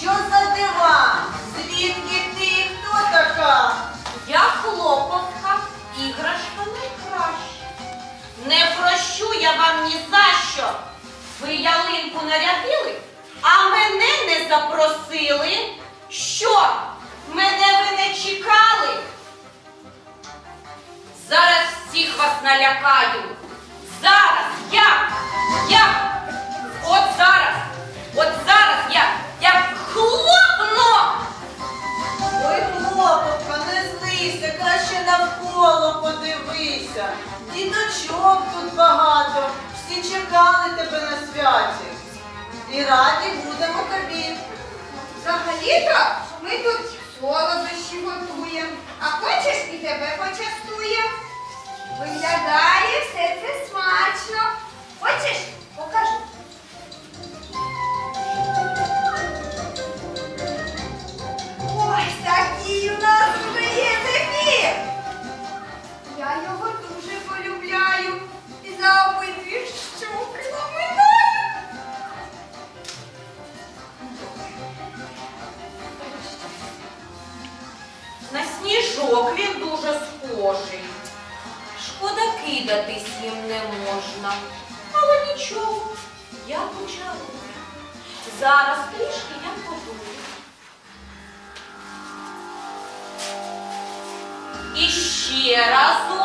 Що за дива? Звідки ти хто така? Я хлопотка, іграшка найкраща. Не прощу я вам ні за що. Ви ялинку нарядили, а мене не запросили. Що? Мене ви не чекали? Зараз всіх вас налякаю. Подивися. Діточок тут багато, всі чекали тебе на святі. І раді будемо тобі. Взагалі-то ми тут солодощі готуємо, а хочеш і тебе почастуємо. Виглядає все це смачно. Хочеш? Дуже. Шкода кидатись їм не можна. Але нічого, я почарую. Зараз трішки я подую. І ще разок.